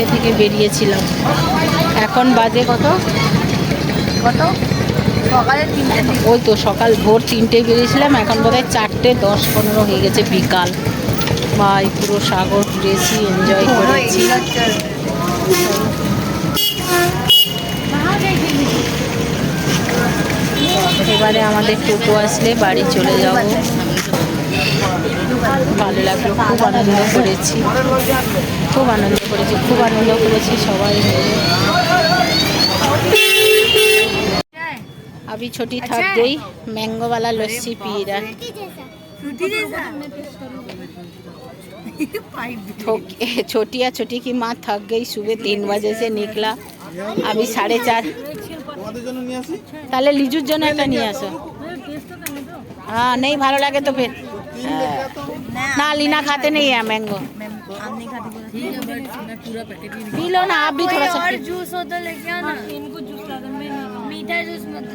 তিনটে থেকে বেরিয়েছিলাম। এখন বাজে কত? কত? সকালে তিনটে ওই তো সকাল ভোর তিনটে বেরিয়েছিলাম এখন বোধহয় চারটে দশ পনেরো হয়ে গেছে বিকাল। ভাই পুরো সাগর ঘুরেছি এনজয় করেছি। এবারে আমাদের টোটো আসলে বাড়ি চলে যাব। ভালো লাগলো খুব আনন্দ করেছি খুব আনন্দ করেছি খুব আনন্দ করেছি সবাই মিলে अभी छोटी थक गई मैंगो वाला लस्सी पी रहा फ्रूटी जैसा थोक- छोटी या छोटी की माँ थक गई सुबह तीन बजे से निकला अभी साढ़े चार তোমাদের জন্য নিয়ে আসি তাহলে লিজুর জন্য একটা নিয়ে আসো हाँ नहीं ভালো লাগে তো फिर ना लीना खाते नहीं है मैंगो हम नहीं खाते पी लो ना आप भी थोड़ा सा और जूस हो तो लेके आना। इनको जूस मीठा जूस मत हो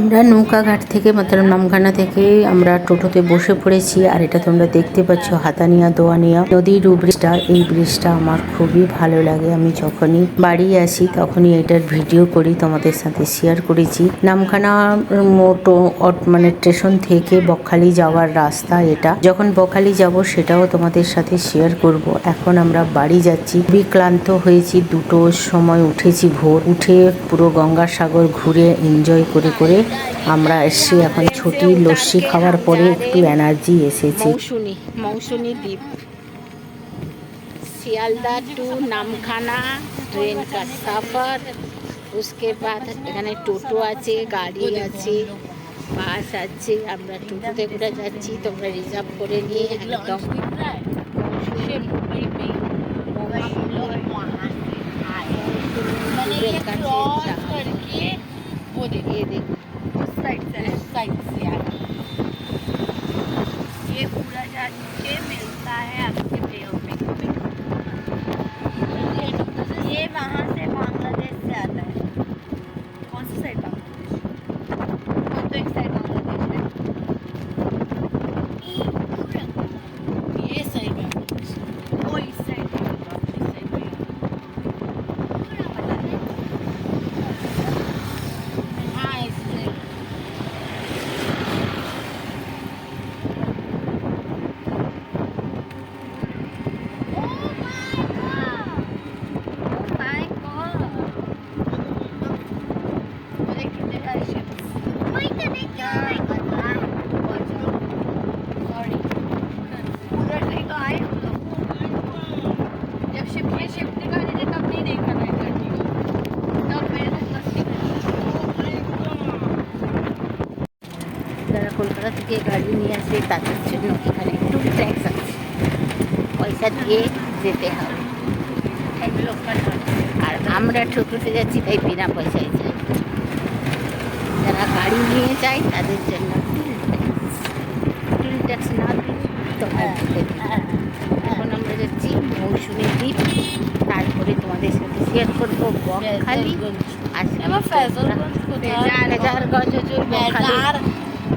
আমরা নৌকাঘাট থেকে মতলব নামখানা থেকে আমরা টোটোতে বসে পড়েছি, আর এটা তোমরা দেখতে পাচ্ছ, হাতানিয়া, দোয়ানিয়া। নদীর ব্রিজটা এই ব্রিজটা আমার খুবই ভালো লাগে। আমি যখনই বাড়ি আসি, তখনই এটার ভিডিও করি, তোমাদের সাথে শেয়ার করেছি। নামখানা মোটো মানে স্টেশন থেকে বকখালি যাওয়ার রাস্তা এটা। যখন বকখালি যাব, সেটাও তোমাদের সাথে শেয়ার করব। এখন আমরা বাড়ি যাচ্ছি। খুবই ক্লান্ত হয়েছি। দুটোর সময় উঠেছি ভোর। উঠে পুরো গঙ্গাসাগর ঘুরে এনজয় করে করে আমরা এসছি এখন ছুটি লস্যি খাওয়ার পরে একটু এনার্জি এসেছে মৌসুনি মৌসুনি দ্বীপ শিয়ালদা টু নামখানা ট্রেন কা সফর उसके बाद এখানে টোটো আছে গাড়ি আছে বাস আছে আমরা টোটোতে করে যাচ্ছি তোমরা রিজার্ভ করে নিয়ে একদম মৌসুমীর वो देखिए ये देखिए उस साइड से। उस साइड से आ ये पूरा जहाज़ मुझे मिलता है आपके प्ले में। ये तो वहाँ আছে তাদের জন্য এখানে টুল ট্যাক্স আছে পয়সা দিয়ে যেতে হবে। আর আমরা ঠকুরতে যাচ্ছি তাই বিনা পয়সায় যাই। যারা গাড়ি নিয়ে যায় তাদের জন্য টুল ট্যাক্স। টুল ট্যাক্স না দিলে এখন আমরা যাচ্ছি মৌসুমি দ্বীপ। তারপরে তোমাদের সাথে শেয়ার করব বকখালি। আর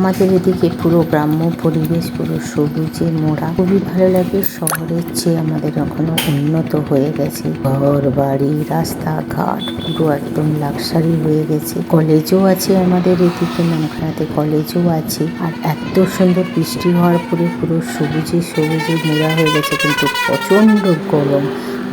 আমাদের এদিকে পুরো গ্রাম্য পরিবেশ পুরো সবুজে মোড়া। খুবই ভালো লাগে শহরের চেয়ে আমাদের এখনও উন্নত হয়ে গেছে। ঘর, বাড়ি, রাস্তাঘাট পুরো একদম লাক্সারি হয়ে গেছে। কলেজও আছে আমাদের এদিকে নামখানাতে কলেজও আছে। আর এত সুন্দর বৃষ্টি হওয়ার পরে পুরো সবুজে সবুজে মোড়া হয়ে গেছে, কিন্তু প্রচণ্ড গরম।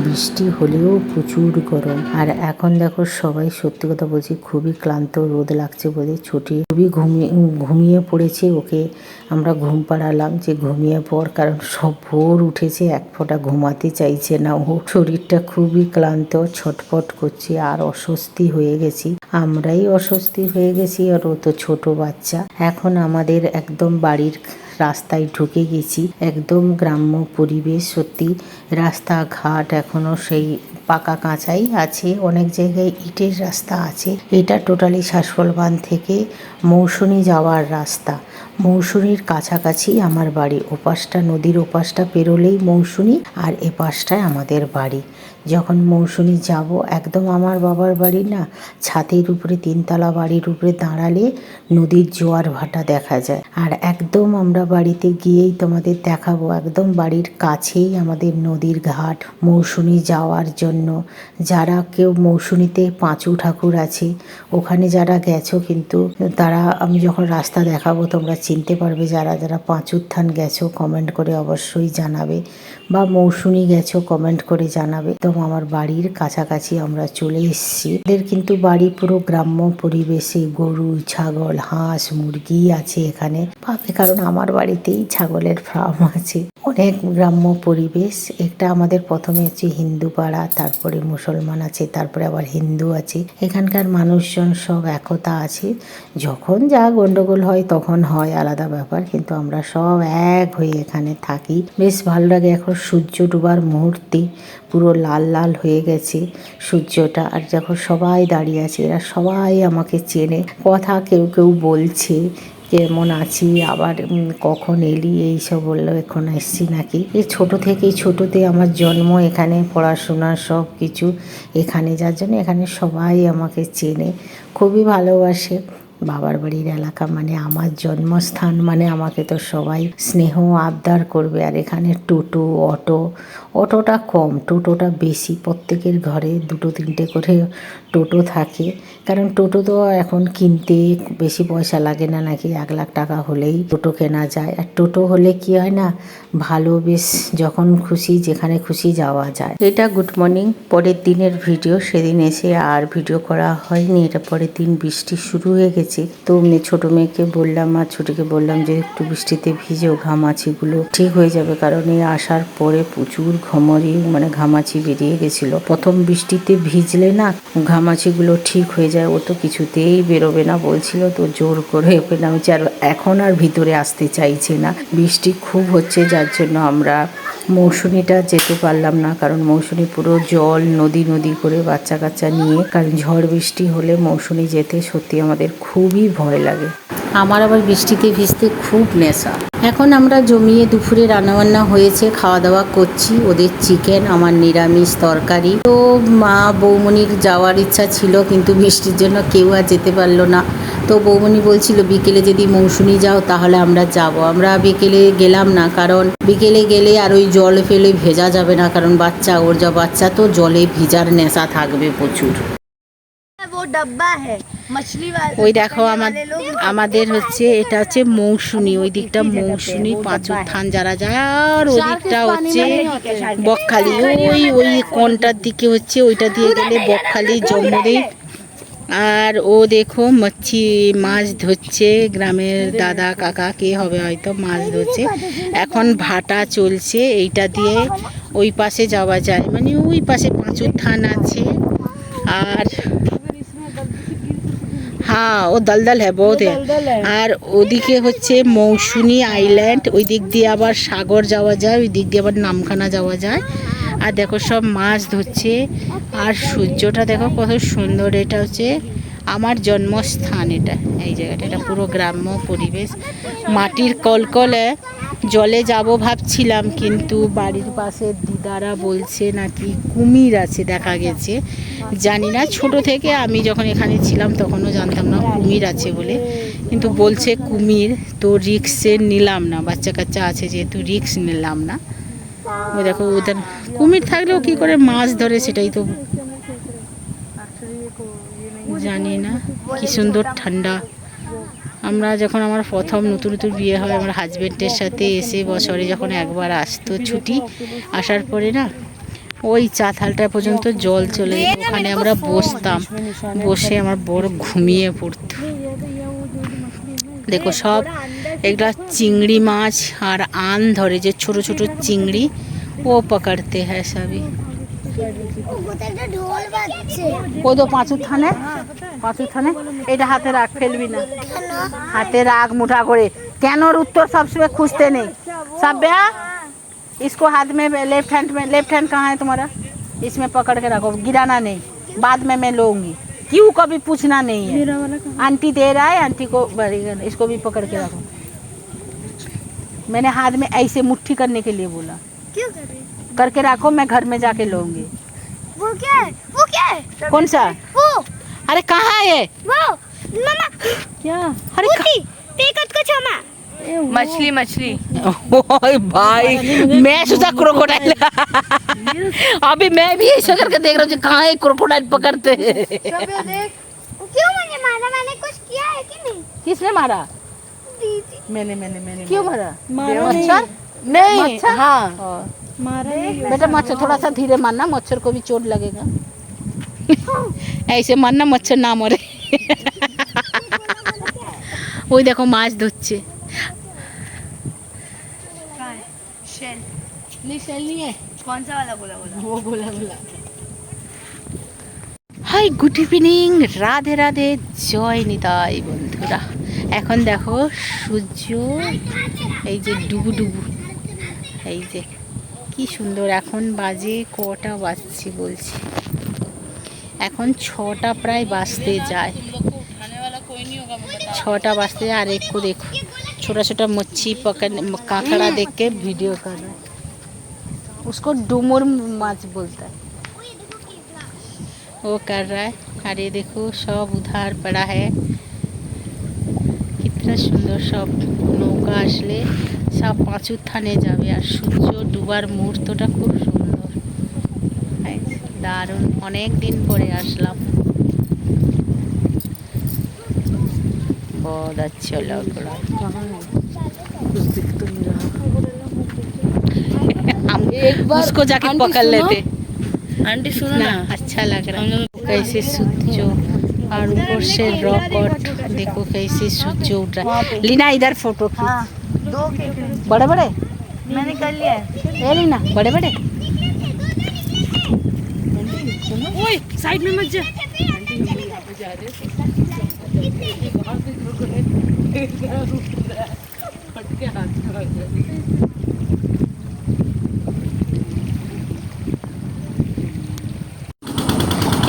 বৃষ্টি হলেও প্রচুর গরম। আর এখন দেখো সবাই, সত্যি কথা বলছি, খুবই ক্লান্ত, রোদ লাগছে বলে ছুটি। খুবই ঘুমিয়ে ঘুমিয়ে পড়েছে ওকে আমরা ঘুম পাড়ালাম যে ঘুমিয়ে পড়, কারণ সব ভোর উঠেছে, এক ফোঁটা ঘুমাতে চাইছে না ও। শরীরটা খুবই ক্লান্ত, ছটফট করছে, আর অস্বস্তি হয়ে গেছি। আমরাই অস্বস্তি হয়ে গেছি, আর ও তো ছোট বাচ্চা। এখন আমাদের একদম বাড়ির রাস্তায় ঢুকে গেছি। একদম গ্রাম্য পরিবেশ, সত্যি রাস্তাঘাট এখনও সেই পাকা কাঁচাই আছে, অনেক জায়গায় ইটের রাস্তা আছে। এটা টোটালি শাসফল বাঁধ থেকে মৌসুমী যাওয়ার রাস্তা। মৌসুমীর কাছাকাছি আমার বাড়ি, ওপাশটা, নদীর ওপাশটা পেরোলেই মৌসুমী আর এপাশটায় আমাদের বাড়ি। যখন মৌসুমী যাব, একদম আমার বাবার বাড়ি না, ছাদের উপরে তিনতলা বাড়ির উপরে দাঁড়ালে নদীর জোয়ার ভাটা দেখা যায়। আর একদম আমরা বাড়িতে গিয়েই তোমাদের দেখাবো, একদম বাড়ির কাছেই আমাদের নদীর ঘাট, মৌসুমী যাওয়ার জন্য। যারা কেউ মৌসুমীতে পাঁচু ঠাকুর আছে, ওখানে যারা গেছো কিন্তু তারা আমি যখন রাস্তা দেখাবো তোমরা চিনতে পারবে, যারা যারা পাঁচুর থান গেছো, কমেন্ট করে অবশ্যই জানাবে। বা মৌসুমী গেছো কমেন্ট করে জানাবে। তো আমার বাড়ির কাছাকাছি আমরা চলে এসেছি। এদের কিন্তু বাড়ি পুরো গ্রাম্য পরিবেশে, গরু, ছাগল, হাঁস, মুরগি আছে এখানে। পাবে কারণ আমার বাড়িতেই ছাগলের ফার্ম আছে। অনেক গ্রাম্য পরিবেশ। একটা আমাদের প্রথমে হচ্ছে হিন্দু পাড়া, তারপরে মুসলমান আছে, তারপরে আবার হিন্দু আছে। এখানকার মানুষজন সব একতা আছে। যখন যা গন্ডগোল হয় তখন হয়, আলাদা ব্যাপার। কিন্তু আমরা সব এক হয়ে এখানে থাকি। বেশ ভালো লাগে এখন সূর্য ডুবার মুহূর্তে পুরো লাল লাল হয়ে গেছে সূর্যটা। আর যখন সবাই দাঁড়িয়ে আছে, এরা সবাই আমাকে চেনে। কথা কেউ কেউ বলছে, কেমন আছি, আবার কখন এলি, এইসব বলল, এখন এসছি নাকি? এই ছোট থেকেই, ছোটতে আমার জন্ম, এখানে পড়াশোনা, সব কিছু, এখানে, যার জন্য এখানে সবাই আমাকে চেনে, খুবই ভালোবাসে। বাবার বাড়ির এলাকা মানে আমার জন্মস্থান মানে আমাকে তো সবাই স্নেহ আবদার করবে। আর এখানে টোটো, অটো অটোটা কম, টোটোটা বেশি। প্রত্যেকের ঘরে দুটো, তিনটে করে টোটো থাকে। কারণ টোটো তো এখন কিনতে বেশি পয়সা লাগে না, নাকি এক লাখ টাকা হলেই টোটো কেনা যায়। আর টোটো হলে কি হয় না, ভালো বেশ যখন খুশি, যেখানে খুশি যাওয়া যায়। এটা গুড মর্নিং। পরের দিনের ভিডিও, সেদিন এসে আর ভিডিও করা হয়নি। এটা পরের দিন বৃষ্টি শুরু হয়ে গেছে। তো ছোট মেয়েকে বললাম আর ছোটকে বললাম যে, একটু বৃষ্টিতে ভিজেও ঘামাচিগুলো ঠিক হয়ে যাবে। কারণ এই আসার পরে প্রচুর ঘমরি মানে ঘামাচি বেরিয়ে গেছিল। প্রথম বৃষ্টিতে ভিজলে না ঘামাচিগুলো ঠিক হয়ে যায়, ও তো কিছুতেই বেরোবে না। বলছিল, তো জোর করে ওকে নামিয়েছে আর এখন আর ভিতরে আসতে চাইছে না। বৃষ্টি খুব হচ্ছে, যার জন্য আমরা মৌসুমিটা যেতে পারলাম না। কারণ মৌসুমি পুরো জল নদী নদী করে বাচ্চা কাচ্চা নিয়ে, কারণ ঝড় বৃষ্টি হলে মৌসুমি যেতে সত্যি আমাদের খুবই ভয় লাগে। আমার আবার বৃষ্টিতে ভিজতে খুব নেশা। এখন আমরা জমিয়ে দুপুরে রান্নাবান্না হয়েছে খাওয়া দাওয়া করছি, ওদের চিকেন, আমার নিরামিষ তরকারি। তো মা বৌমনির যাওয়ার ইচ্ছা ছিল, কিন্তু বৃষ্টির জন্য কেউ আর যেতে পারল না। তো বৌমনি বলছিল, বিকেলে যদি মৌসুমি যাও, তাহলে আমরা যাব। আমরা বিকেলে গেলাম না, কারণ বিকেলে গেলে আর ওই জল ফেলে ভেজা যাবে না, কারণ বাচ্চা, ওর যা বাচ্চা, তো জলে ভিজার নেশা থাকবে প্রচুর। ওই দেখো আমার আমাদের হচ্ছে এটা হচ্ছে মৌসুমি ওই দিকটা মৌসুমি পাঁচুর থান যারা যায় আর ওই দিকটা হচ্ছে বকখালি। ওই ওই কোনটার দিকে হচ্ছে ওইটা দিয়ে গেলে বকখালি জম্মুদেব আর ও দেখো মচ্ছি মাছ ধরছে। গ্রামের দাদা কাকা কে হবে হয়তো মাছ ধরছে। এখন ভাটা চলছে এইটা দিয়ে ওই পাশে যাওয়া যায়। মানে ওই পাশে পাঁচুর থান আছে। আর হ্যাঁ ও দলদল হ্যাঁ বহুত। হ্যাঁ। আর ওদিকে হচ্ছে মৌসুনি আইল্যান্ড ওই দিক দিয়ে আবার সাগর যাওয়া যায় ওই দিক দিয়ে আবার নামখানা যাওয়া যায়। আর দেখো সব মাছ ধরছে আর সূর্যটা দেখো কত সুন্দর এটা হচ্ছে আমার জন্মস্থান এটা। এই জায়গাটা এটা পুরো গ্রাম্য পরিবেশ। মাটির কলকলে জলে যাব ভাবছিলাম, কিন্তু বাড়ির পাশে দিদারা বলছে নাকি কুমির আছে দেখা গেছে। জানি না, ছোট থেকে আমি যখন এখানে ছিলাম তখনও জানতাম না কুমির আছে বলে। কিন্তু বলছে কুমির, তো রিক্সে নিলাম না, বাচ্চা কাচ্চা আছে যেহেতু রিক্স নিলাম না। দেখো, ওদের কুমির থাকলেও কি করে মাছ ধরে সেটাই তো জানি না, কি সুন্দর ঠান্ডা। আমরা যখন আমার প্রথম নতুন নতুন বিয়ে হয় আমার হাজবেন্ডের সাথে এসে বছরে যখন একবার আসতো ছুটি, আসার পরে না, ওই চাতালটা পর্যন্ত জল চলে যেত। ওখানে আমরা বসতাম, বসে আমার বড় ঘুমিয়ে পড়তো। দেখো সব এগুলা চিংড়ি মাছ আর আন ধরে, যে ছোট ছোট চিংড়ি, ও পকড়তে হ্যাঁ সবই। ও তো পাঁচুর থানে পাঁচুর থানে এটা হাতে রাখ ফেলবি না হাতে রাখ মুঠা করে কেন ওর উত্তর সবসময় খুঁজতে নেই सभ्या इसको हाथ में लेफ्ट हैंड में लेफ्ट हैंड कहाँ है तुम्हारा इसमें पकड़ के रखो गिराना नहीं बाद में मैं लूंगी क्यों कभी पूछना नहीं है आंटी दे रहा है आंटी को इसको भी पकड़ के रखो मैंने हाथ में ऐसे मुट्ठी करने के लिए बोला क्यों कर रही करके रखो मैं घर में जाके लूँगी। वो क्या है? वो क्या है? कौन सा? वो। अरे कहाँ है? वो। मामा। क्या? अरे पेकत को क्षमा मछली मछली। ओए भाई मैं सोचा क्रोकोडाइल। अभी मैं भी ऐसा करके देख रहा हूँ कहाँ है क्रोकोडाइल पकड़ते। हैं क्यों मुझे मारा? मैंने कुछ किया है कि नहीं? किसने मारा? मैंने मैंने मैंने क्यों मारा। मारा? नहीं। मच्छर? नहीं। मच्छर? हाँ। मारा बेटा मच्छर थोड़ा सा धीरे मारना मच्छर को भी चोट लगेगा ऐसे मारना मच्छर ना मरे ওই দেখো মাছ ধরছে शेल नहीं सेल नहीं है कौन सा वाला बोला बोला वो बोला बोला hi good evening Radhe Radhe জয় নিতাই বন্ধুরা এখন দেখো সূর্য এই যে ডুবু ডুবু এই যে কি সুন্দর এখন বাজে কটা বাজছে বলছি এখন ছটা প্রায় বাজতে যায় छटा बजते हैं और एक को देखो छोटा छोटा मच्छी पकड़ कांकड़ा देख के वीडियो कर रहा है उसको डुमर माछ बोलता है वो कर रहा है और ये देखो सब उधार पड़ा है कितना সুন্দর সব নৌকা আসলে সব পাঁচুর থানে যাবে আর সূর্য ডুবার মুহূর্তটা খুব সুন্দর এই যে, দারুণ অনেক দিন পরে আসলাম बहुत अच्छा लग रहा है हम उसको जाके पकड़ लेते आंटी सुनो ना ना अच्छा लग रहा है कैसे सूर्य और ऊपर से रॉकेट देखो कैसे सूर्य उठ रहा है लीना इधर फोटो खींच दो केक बड़े बड़े मैंने कर लिया है ये लीना बड़े बड़े साइड में मत जा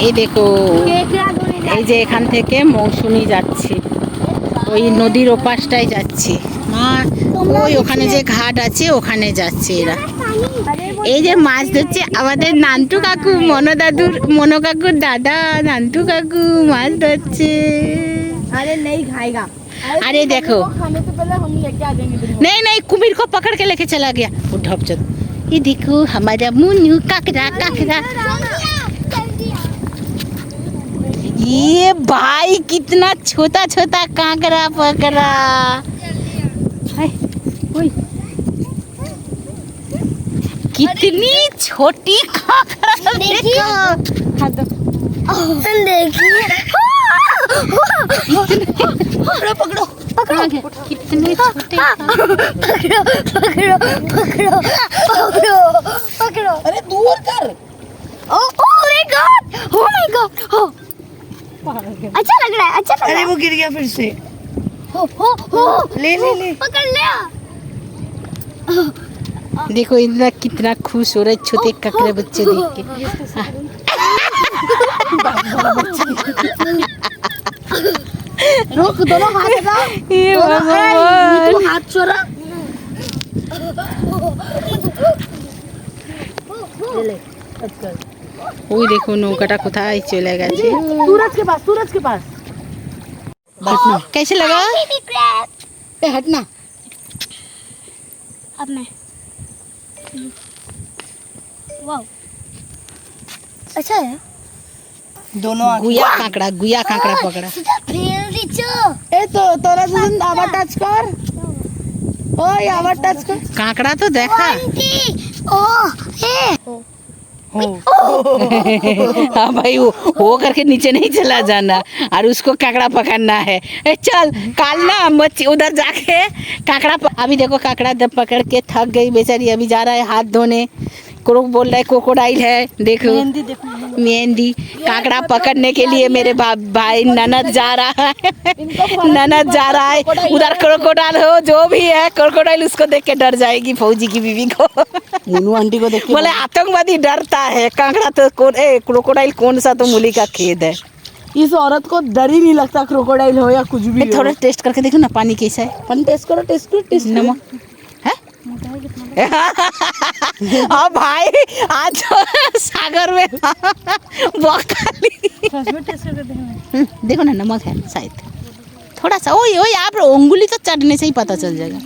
এই দেখো এই যে এখান থেকে মৌসুমি যাচ্ছে ওই নদীর ওপাশটাই যাচ্ছে মা ওই ওখানে যে ঘাট আছে ওখানে যাচ্ছে এরা এই যে মাছ ধরছে আমাদের নান্টু কাকু মনো দাদুর মনো কাকুর দাদা নান্টু কাকু মাছ ধরছে अरे नहीं खाएगा अरे देखो खाने से पहले हम लेके आ जाएंगे नहीं नहीं कुमिर को पकड़ के लेके चला गया वो ढप चल ये देखो हमारा मुन्नू काकरा काकरा ये भाई कितना छोटा छोटा कांकरा पकड़ा हाय, ओए। कितनी छोटी देखिए पकड़ो पकड़ो। पकड़ो। कितने छोटे पकड़ो पकड़ो पकड़ो पकड़ो पकड़ो। अरे दूर कर। Oh oh my God oh my God अच्छा लग रहा है अच्छा लग रहा है। अरे वो गिर गया फिर से। हो हो हो ले ले ले पकड़ लिया देखो इतना कितना खुश हो रहे छोटे ककड़े बच्चे देख के रुक दोनों हाथ लगा ये भगवान हाथ छोड़ा ওই দেখো নৌকাটা কোথায় চলে গেছে सूरज के पास सूरज के पास कैसे लगा? ए, हटना अब मैं। वाओ अच्छा है। दोनों गुया कांकड़ा गुया कांकड़ा पकड़ा। ए तो तोरा सुन आवाज़ टच कर। ओए आवाज़ टच कर। कांकड़ा तो देखा। ओ ए। हाँ भाई, वो हो करके नीचे नहीं चला जाना और उसको काकड़ा पकड़ना है। ए, चल काल ना मच्छी उधर जाके काकड़ा अभी देखो, काकड़ा जब पकड़ के थक गई, बेचारी अभी जा रहा है हाथ धोने। क्रोक बोल रहा है क्रोकोडाइल है देखो। मेहंदी मेहंदी। कांकड़ा पकड़ने के लिए मेरे भाई ननद जा रहा है। ननद जा रहा है। उधर क्रोकोडाइल हो जो भी है क्रोकोडाइल उसको देख के डर जाएगी फौजी की बीवी को। मीनू आंटी को देख बोले आतंकवादी डरता है कांकड़ा तो कौन ए क्रोकोडाइल कौन सा तो मूली का खेद है? इस औरत को डर ही नहीं लगता क्रोकोडाइल हो या कुछ भी थोड़ा टेस्ट करके देखो ना पानी कैसा है। पानी टेस्ट करो टेस्ट करो टेस्ट नमक अब भाई आज सागर में बकाली हम्म, देखो ना नमक है शायद। थोड़ा सा वही वही आप उंगली तो चटने से ही पता चल जाएगा।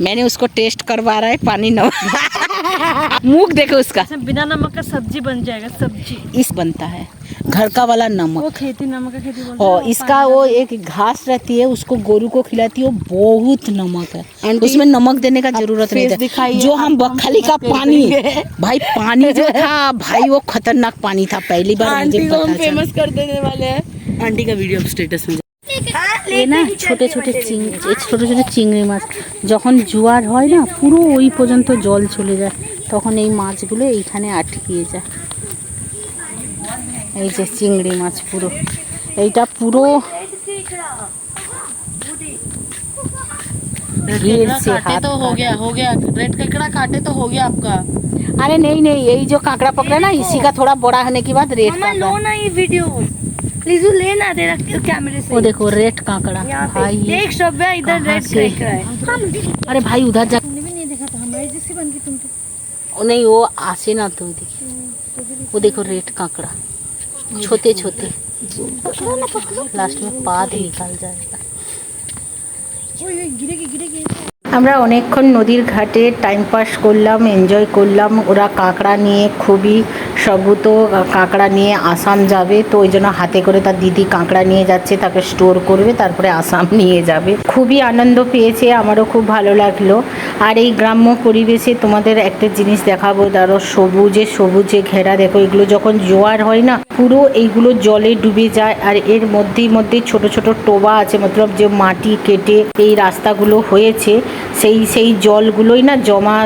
मैंने उसको टेस्ट करवा रहा है पानी नमक मुख देखो उसका। बिना नमक का सब्ज़ी बन जाएगा सब्ज़ी। इस बनता है। घर का वाला नमक वो खेती नमक का खेती बोलते और इसका वो एक घास रहती है उसको गोरू को खिलाती है वो बहुत नमक है उसमें नमक देने का जरूरत नहीं फेस है दिखाइए, जो हम आप बखाली का हम पानी करेंगे। भाई पानी जो था भाई वो खतरनाक पानी था पहली बार मुझे आंटी को हम पता चला फेमस कर देने वाले हैं आंटी का वीडियो स्टेटस में ये না ছোট ছোট চিং এই ছোট ছোট চিংড়ি মাছ যখন জোয়ার হয় না পুরো ওই পর্যন্ত জল চলে যায় তখন এই মাছগুলো এইখানে আটকিয়ে যায় এই যে চিংড়ি মাছ পুরো এইটা পুরো भीड़ से हाथ तो हो गया हो गया रेड ककड़ा काटे तो हो गया आपका अरे नहीं नहीं यही जो कांकड़ा पकड़ा ना इसी का थोड़ा बड़ा होने के बाद रेड मामा लो कांकड़ा ना ये वीडियो लीजू लेना दे रख कैमरे से वो देखो रेड कांकड़ा यहाँ पे भाई ये- देख सब है इधर कहाँ रेड से? ककड़ा है अरे भाई उधर जा भी नहीं देखा था हमारे जैसी बन गई तुम तो ओ नहीं वो आसे ना तो देखिए वो देखो रेड कांकड़ा छोटे छोटे। लास्ट में पाद निकाल जाएगा। गिरेगी गिरेगी। আমরা অনেকক্ষণ নদীর ঘাটে টাইম পাস করলাম এনজয় করলাম। ওরা কাঁকড়া নিয়ে খুবই সবুত কাঁকড়া নিয়ে আসাম যাবে। তো ওই জন্য হাতে করে তার দিদি কাঁকড়া নিয়ে যাচ্ছে, তাকে স্টোর করবে, তারপরে আসাম নিয়ে যাবে। খুবই আনন্দ পেয়েছে, আমারও খুব ভালো লাগল। আর এই গ্রাম্য পরিবেশে তোমাদের একটা জিনিস দেখাবো, ধরো সবুজে সবুজে ঘেরা। দেখো, এগুলো যখন জোয়ার হয় না, পুরো এইগুলো জলে ডুবে যায়। আর এর মধ্যেই মধ্যেই ছোট ছোট টোবা আছে, মতলব যে মাটি কেটে এই রাস্তাগুলো হয়েছে। সেই সেই জলগুলোই না জমা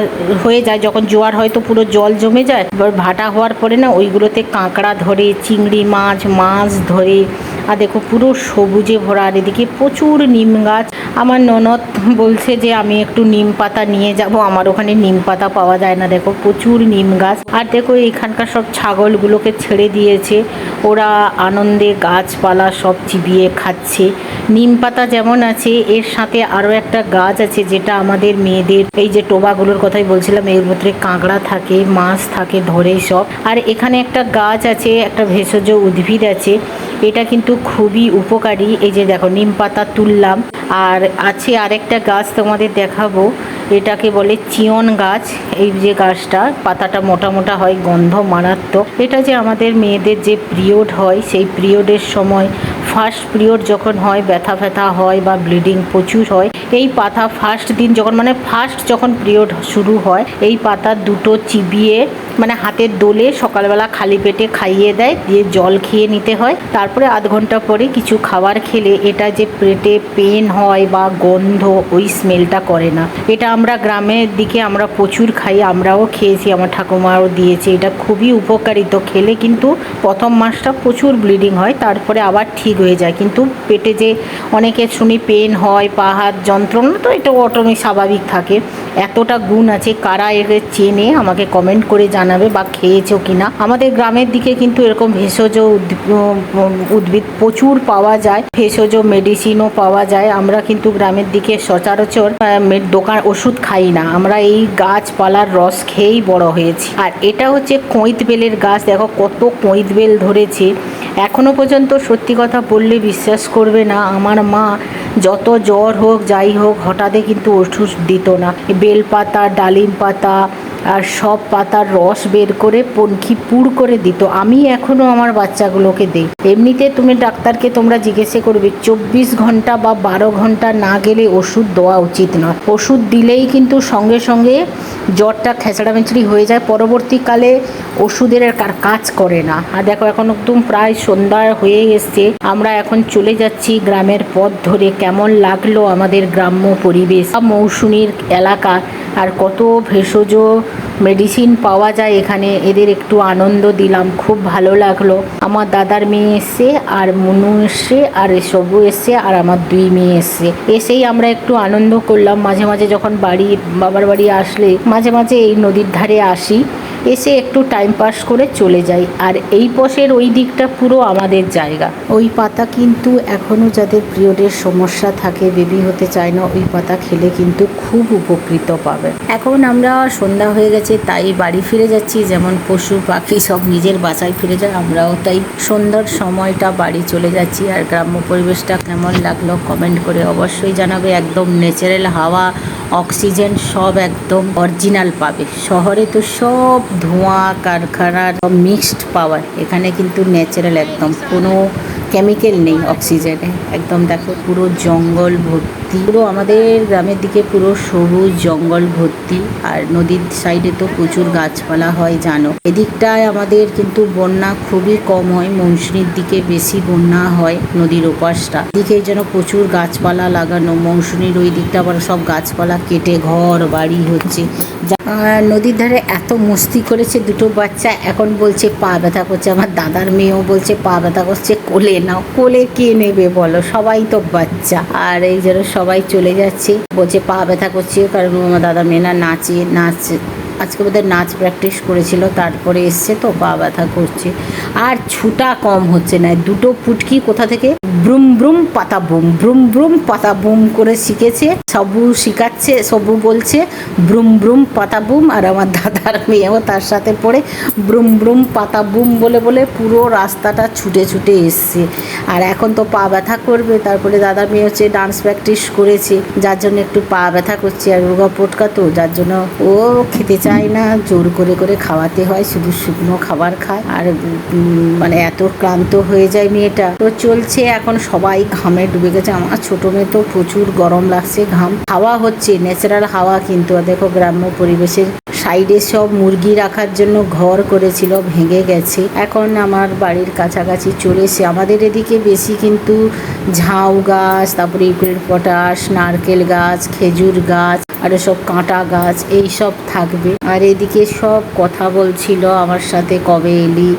হয়ে যায়। যখন জোয়ার হয় তো পুরো জল জমে যায়। এবার ভাটা হওয়ার পরে না ওইগুলোতে কাঁকড়া ধরে, চিংড়ি মাছ মাছ ধরে আর দেখো পুরো সবুজে ভরা, আর এদিকে প্রচুর নিম গাছ। আমার ননদ বলছে যে আমি একটু নিম পাতা নিয়ে যাব, আমার ওখানে নিম পাতা পাওয়া যায় না, দেখো প্রচুর নিম গাছ। আর দেখো এখানকার সব ছাগলগুলোকে ছেড়ে দিয়েছে, ওরা আনন্দে গাছপালা সব চিবিয়ে খাচ্ছে। নিম পাতা যেমন আছে, এর সাথে আরও একটা গাছ আছে যেটা আমাদের মেয়েদের, এই যে টোবাগুলোর কথাই বলছিলাম, এর মধ্যে কাঁকড়া থাকে, মাছ থাকে ধরে সব। আর এখানে একটা গাছ আছে, একটা ভেষজ উদ্ভিদ আছে এটা কিন্তু খুবই উপকারী। এই যে দেখো, নিম পাতা তুললাম। আর আছে আরেকটা গাছ তোমাদের দেখাবো। এটাকে বলে চিয়ন গাছ। এই যে গাছটা, পাতাটা মোটা মোটা হয়, গন্ধ মারাত্মক। এটা যে আমাদের মেয়েদের যে পিরিয়ড হয়, সেই পিরিয়ডের সময় ফার্স্ট পিরিয়ড যখন হয়, ব্যথা ব্যথা হয় বা ব্লিডিং প্রচুর হয়, এই পাতা ফার্স্ট দিন যখন মানে ফার্স্ট যখন পিরিয়ড শুরু হয়, এই পাতা দুটো চিবিয়ে মানে হাতের দোলে সকালবেলা খালি পেটে খাইয়ে দেয়, দিয়ে জল খেয়ে নিতে হয়। তারপরে আধ ঘণ্টা পরে কিছু খাবার খেলে এটা যে পেটে পেন হয় বা গন্ধ, ওই স্মেলটা করে না। এটা আমরা গ্রামের দিকে আমরা প্রচুর খাই, আমরাও খেয়েছি, আমার ঠাকুমাও দিয়েছে। এটা খুবই উপকারিত খেলে কিন্তু প্রথম মাসটা প্রচুর ব্লিডিং হয়, তারপরে আবার ঠিক হয়ে যায়। কিন্তু পেটে যে অনেকের শুনি পেন হয়, পা, হাত যন্ত্রণা তো এটা অটোমেটিক স্বাভাবিক থাকে। এতটা গুণ আছে, কারা এর চেনে আমাকে কমেন্ট করে জানাবে বা খেয়েছো কিনা। আমাদের গ্রামের দিকে কিন্তু এরকম ভেষজ উদ্ভ- উদ্ভিদ প্রচুর পাওয়া যায়, ভেষজ মেডিসিনও পাওয়া যায়। আমরা কিন্তু গ্রামের দিকে সচরাচর দোকান ওষুধ খাই না। আমরা এই গাছপালার রস খেয়েই বড় হয়েছি। আর এটা হচ্ছে কৈত বেলের গাছ। দেখো কত কৈত বেল ধরেছে। এখনও পর্যন্ত সত্যি কথা বললে বিশ্বাস করবে না। আমার মা যত জ্বর হোক, যাই হোক, হঠাৎই কিন্তু ওষুধ দিত না। বেল পাতা ডালিম পাতা আর সব পাতার রস বের করে পনখি পুর করে দিত। আমি এখনও আমার বাচ্চাগুলোকে দিই। এমনিতে তুমি ডাক্তারকে তোমরা জিজ্ঞেসে করবে, চব্বিশ ঘণ্টা বা বারো ঘণ্টা না গেলে ওষুধ দেওয়া উচিত নয়। ওষুধ দিলেই কিন্তু সঙ্গে সঙ্গে জ্বরটা খেঁচড়ামেচড়ি হয়ে যায়। পরবর্তীকালে ওষুধের আর কাজ করে না। আর দেখো, এখন একদম প্রায় সন্ধ্যা হয়ে এসছে। আমরা এখন চলে যাচ্ছি গ্রামের পথ ধরে। কেমন লাগল আমাদের গ্রাম্য পরিবেশ মৌসুমীর এলাকা? আর কত ভেষজ মেডিসিন পাওয়া যায়, এখানে এদের একটু আনন্দ দিলাম, খুব ভালো লাগল। আমার দাদার মেয়ে এসছে আর মনু এসছে আর সবু এসছে আর আমার দুই মেয়ে এসছে। এসেই আমরা একটু আনন্দ করলাম। মাঝে মাঝে যখন বাড়ি, বাবার বাড়ি আসলে মাঝে মাঝে এই নদীর ধারে আসি। এসে একটু টাইম পাস করে চলে যাই। আর এই পশের ওই দিকটা পুরো আমাদের জায়গা। ওই পাতা কিন্তু এখনও যাদের পিরিয়ডের সমস্যা থাকে বেবি হতে চায় না ওই পাতা খেলে কিন্তু খুব উপকৃত পাবে। এখন আমরা সন্ধ্যা হয়ে গেছে তাই বাড়ি ফিরে যাচ্ছি। যেমন পশু পাখি সব নিজের বাসায় ফিরে যায় আমরাও তাই সন্ধ্যার সময়টা বাড়ি চলে যাচ্ছি। আর গ্রাম্য পরিবেশটা কেমন লাগল কমেন্ট করে অবশ্যই জানাবে। একদম ন্যাচারাল হাওয়া অক্সিজেন সব একদম অরিজিনাল পাবে। শহরে তো সব ধোঁয়া, কারখানা, সব মিক্সড পাওয়ার এখানে কিন্তু ন্যাচারাল একদম। কোনো কেমিক্যাল নেই অক্সিজেনে একদম দেখো, পুরো জঙ্গল ভর্তি। পুরো আমাদের গ্রামের দিকে পুরো সবুজ জঙ্গল ভর্তি। আর নদীর সাইডে তো প্রচুর গাছপালা হয়, জানো। এদিকটায় আমাদের কিন্তু বন্যা খুবই কম হয়। মৌসুমীর দিকে বেশি বন্যা হয় নদীর ওপাশটা। দিকে যেন প্রচুর গাছপালা লাগানো। মৌসুমীর ওই দিকটা আবার সব গাছপালা কেটে ঘর, বাড়ি হচ্ছে। নদীর ধারে এত মস্তি করেছে দুটো বাচ্চা, এখন বলছে, পা ব্যথা করছে। আমার দাদার মেয়েও বলছে, পা ব্যথা করছে, কোলে নাও। কোলে কে নেবে বলো? সবাই তো বাচ্চা। আর এই যেন সবাই চলে যাচ্ছে, বলছে, পা ব্যথা করছে। কারণ আমার দাদা মেয়েরা নাচে, নাচ আজকে বোধহয় নাচ প্র্যাকটিস করেছিল, তারপরে এসছে তো, পা ব্যথা করছে। আর ছুটা কম হচ্ছে না, দুটো পুটকি কোথা থেকে? ব্রুম ব্রুম পাতা বুম, ব্রুম ব্রুম পাতা বুম করে শিখেছে, সবু শিখাচ্ছে, সবু বলছে, ব্রুম ব্রুম পাতা বুম, আর আমার দাদার মেয়েও তার সাথে পড়ে, ব্রুম ব্রুম পাতা বুম বলে বলে পুরো রাস্তাটা ছুটে ছুটে এসছে। আর এখন তো পা ব্যথা করবে, তারপরে দাদার মেয়ে হচ্ছে ডান্স প্র্যাকটিস করেছে, যার জন্য একটু পা ব্যথা করছে, আর রোগা পটকা তো, যার জন্য ও খেতে চায় না, জোর করে করে খাওয়াতে হয়, শুধু শুকনো খাবার খায়। আর মানে এত ক্লান্ত হয়ে যায় মেয়েটা। তো চলছে এখন সবাই ঘামে ডুবে গেছে। আমার ছোট মেয়ে তো প্রচুর গরম লাগছে, ঘাম। হাওয়া হচ্ছে ন্যাচারাল হাওয়া কিন্তু দেখো গ্রাম্য পরিবেশের সাইডে সব মুরগি রাখার জন্য ঘর করেছিল, ভেঙে গেছে। এখন আমার বাড়ির কাছাকাছি চলে এসে আমাদের এদিকে বেশি কিন্তু ঝাউ গাছ, তারপরে ইউক্রেন পটাশ, নারকেল গাছ, খেজুর গাছ, আর সব কাঁটা গাছ, এই সব থাকবে। আর এদিকে সব কথা বলছিল আমার সাথে কবে এলি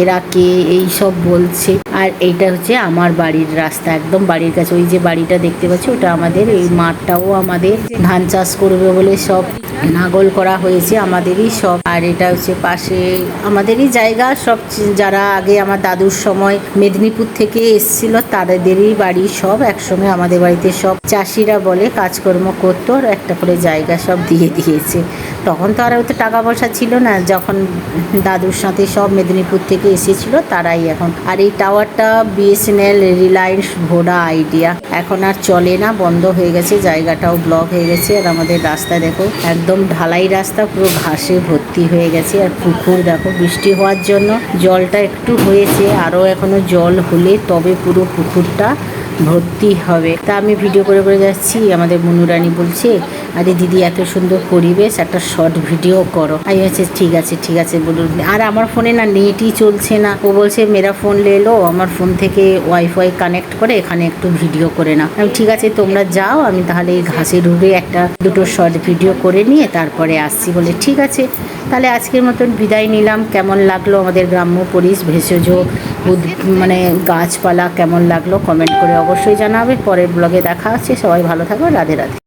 এরা কে এই সব বলছে। আর এইটা হচ্ছে আমার বাড়ির রাস্তা, একদম বাড়ির কাছে। ওই যে বাড়িটা দেখতে পাচ্ছি, ওটা আমাদের, এই মাঠটাও আমাদের। ধান চাষ করবে বলে সব নাগল করা হয়েছে, আমাদেরই সব। আর এটা হচ্ছে পাশে, আমাদেরই জায়গা। সব যারা আগে আমার দাদুর সময় মেদিনীপুর থেকে এসেছিল, তাদেরই বাড়ি সব, একসঙ্গে আমাদের বাড়িতে সব চাষিরা বলে কাজকর্ম করতো, আর একটা করে জায়গা সব দিয়ে দিয়েছে। তখন তো আর তো টাকা পয়সা ছিল না, যখন দাদুর সাথে সব মেদিনীপুর থেকে এসেছিল, তারাই এখন। আর এই টাওয়ারটা বিএসএনএল রিলায়েন্স ভোডা আইডিয়া এখন আর চলে না, বন্ধ হয়ে গেছে, জায়গাটাও ব্লক হয়ে গেছে। আর আমাদের রাস্তা দেখো, একদম ঢালাই রাস্তা, পুরো ঘাসে ভর্তি হয়ে গেছে। আর পুকুর দেখো, বৃষ্টি হওয়ার জন্য জলটা একটু হয়েছে। আরও এখনও জল হলে তবে পুরো পুকুরটা ভর্তি হবে। তা আমি ভিডিও করে করে যাচ্ছি, আমাদের মনুরানী বলছে, আরে দিদি, এত সুন্দর পরিবেশ, একটা শর্ট ভিডিও করো। আমি বলছি, ঠিক আছে ঠিক আছে বলুন আর আমার ফোনে না নেটই চলছে না। ও বলছে, মেরা ফোন লেলো আমার ফোন থেকে ওয়াইফাই কানেক্ট করে এখানে একটু ভিডিও করে না আমি ঠিক আছে, তোমরা যাও, আমি তাহলে এই ঘাসের উড়ে একটা দুটো শর্ট ভিডিও করে নিয়ে তারপরে আসছি। বলে ঠিক আছে, তাহলে আজকের মতন বিদায় নিলাম। কেমন লাগল আমাদের গ্রাম্য পরিবেশ, ভেষজ মানে গাছপালা, কেমন লাগল? কমেন্ট করে অবশ্যই জানাবে পরের ব্লগে দেখা আছে সবাই ভালো থাকো রাধে রাধে।